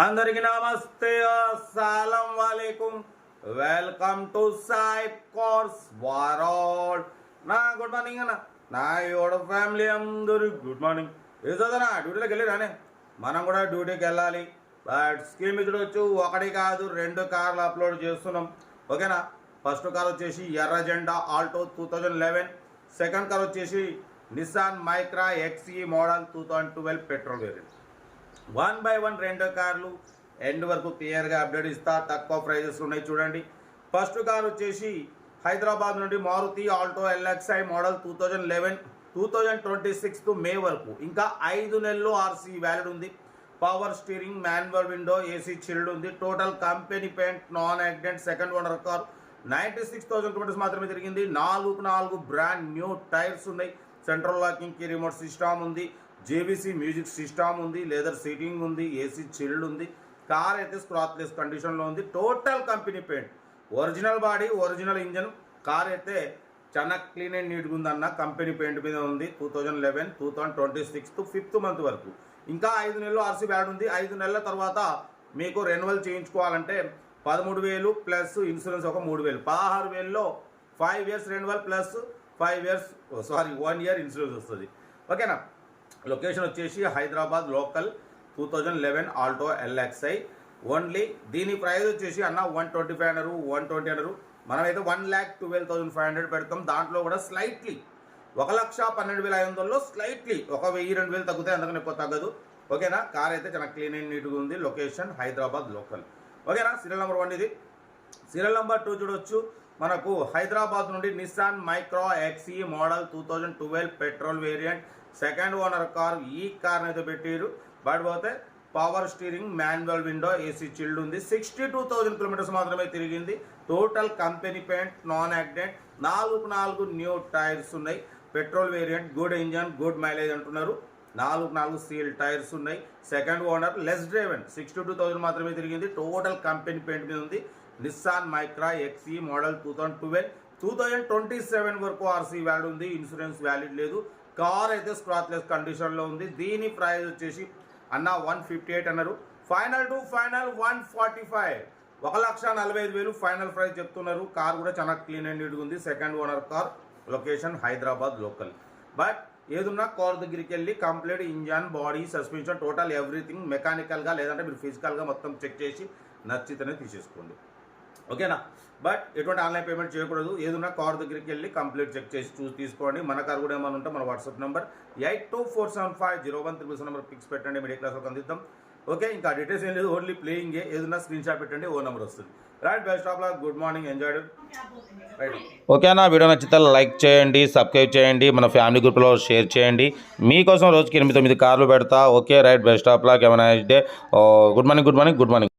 అందరికి నమస్తే. అస్సలం వాలేకుం. వెల్కమ్ టు సాయి కోర్స్ వారోడ్ నా గుడ్ మార్నింగ్ అన్న. నా యోడ ఫ్యామిలీ అందరూ గుడ్ మార్నింగ్. ఏ డ్యూటీలోకి వెళ్ళి రానే. మనం కూడా డ్యూటీకి వెళ్ళాలి. బట్ స్కీమ్ ఇచ్చుడు వచ్చు ఒకటి కాదు రెండు కార్లు అప్లోడ్ చేస్తున్నాం. ఓకేనా? ఫస్ట్ కార్ వచ్చేసి ఎర్ర జెండా Alto two thousand eleven. Second car వచ్చేసి Nissan Micra XE model two thousand twelve petrol variant. One by one రెండు కార్లు. ఎండ్ వరకు క్లియర్గా అప్డేట్ ఇస్తా. తక్కువ ప్రైజెస్ ఉన్నాయి చూడండి. ఫస్ట్ కార్ వచ్చేసి హైదరాబాద్ నుండి Maruti Alto LXI model two thousand eleven two thousand twenty sixth May వరకు. ఇంకా ఐదు నెలలు ఆర్సీ వ్యాలిడ్ ఉంది. Power steering manual window AC chilled ఉంది. Total company paint non accident second owner car. Ninety six thousand kilometres మాత్రమే తిరిగింది. నాలుగు నాలుగు బ్రాండ్ న్యూ టైర్స్ ఉన్నాయి. సెంట్రల్ లాకింగ్కి రిమోట్ సిస్టమ్ ఉంది. జేబీసీ మ్యూజిక్ సిస్టమ్ ఉంది లేదర్ సీటింగ్ ఉంది ఏసీ చిల్డ్ ఉంది కార్ అయితే స్క్రాత్లెస్ కండిషన్లో ఉంది total company paint original body original engine car అయితే చాలా క్లీన్ అండ్ నీట్గా ఉందన్న కంపెనీ పెయింట్ మీద ఉంది two thousand eleven two thousand twenty sixth fifth month వరకు. ఇంకా ఐదు నెలలు ఆర్సీ బ్యాడ్ ఉంది ఐదు నెలల తర్వాత మీకు రెన్యువల్ చేయించుకోవాలంటే పదమూడు వేలు ప్లస్ ఇన్సూరెన్స్ ఒక మూడు వేలు. పదహారు వేలలో five years renewal plus five years sorry one year insurance వస్తుంది. ఓకేనా లొకేషన్ వచ్చేసి Hyderabad local two thousand eleven Alto LXI. Only దీని ప్రైస్ వచ్చేసి అన్న వన్ ట్వంటీ ఫైవ్ అన్నారు వన్ ట్వంటీ అన్నారు మనమైతే one lakh twelve thousand five hundred పెడతాం. దాంట్లో కూడా స్లైట్లీ ఒక లక్ష పన్నెండు వేల ఐదు వందల్లో స్లైట్లీ ఒక వెయ్యి రెండు వేలు తగ్గుతాయి అందుకని ఎక్కువ తగ్గదు. ఓకేనా? కార్ అయితే చాలా క్లీన్ అండ్ నీట్గా ఉంది. Location Hyderabad local. ఓకేనా? సీరియల్ నెంబర్ వన్ ఇది. సీరియల్ నెంబర్ టూ చూడొచ్చు. మనకు హైదరాబాద్ నుండి Nissan Micro XE model two thousand twelve petrol variant second owner car ఈ కార్ అయితే పెట్టారు. బట్ పోతే power steering manual window AC chilled ఉంది. సిక్స్టీ టూ థౌజండ్ కిలోమీటర్స్ మాత్రమే తిరిగింది. Total company paint non accident నాలుగు నాలుగు న్యూ టైర్స్ ఉన్నాయి. Petrol variant good engine good mileage అంటున్నారు. నాలుగు నాలుగు సీల్ టైర్స్ ఉన్నాయి. Second owner less driven sixty two thousand మాత్రమే తిరిగింది. టోటల్ కంపెనీ పెయింట్ మీద ఉంది. Nissan Micra XE model two thousand twelve two thousand twenty seven వరకు ఆర్సీ వ్యాల్యూ ఉంది. ఇన్సూరెన్స్ వ్యాలిడ్ లేదు. కార్ అయితే స్క్రాచ్లెస్ కండిషన్లో ఉంది. దీని ప్రైస్ వచ్చేసి అన్న వన్ ఫిఫ్టీ ఎయిట్ అన్నారు. Final to final one forty five. ఒక లక్ష నలభై ఐదు వేలు ఫైనల్ ప్రైస్ చెప్తున్నారు. కార్ కూడా చాలా క్లీన్ అండ్ నీట్గా ఉంది. Second owner car location Hyderabad local. But ఏదున్నా కార్ దగ్గరికి వెళ్ళి complete engine body suspension total everything మెకానికల్గా లేదంటే మీరు ఫిజికల్గా మొత్తం చెక్ చేసి నచ్చితేనే తీసేసుకోండి. ఓకేనా? బట్ ఎటువంటి ఆన్లైన్ పేమెంట్ చేయకూడదు. ఏదన్నా కార్ దగ్గరికి వెళ్ళి కంప్లీట్ చెక్ చేసి చూసి తీసుకోండి. మన కార్ కూడా ఏమైనా ఉంటే మన WhatsApp number eight two four seven five zero one triple seven number pics పెట్టండి. మీడియా క్లాస్లో అందిద్దాం. ఓకే ఇంకా డీటెయిల్స్ ఏం లేదు. Only playing. ఏదన్నా స్క్రీన్ షాట్ పెట్టండి. ఓ నెంబర్ వస్తుంది. Right best of luck. Good morning. Enjoy ఓకేనా వీడియో నచ్చితే లైక్ చేయండి సబ్స్క్రైబ్ చేయండి మన ఫ్యామిలీ గ్రూప్లో షేర్ చేయండి. మీకోసం రోజుకి ఎనిమిది తొమ్మిది కార్లు పెడతా. Okay right best of luck. ఏమైనా day good morning good morning good morning.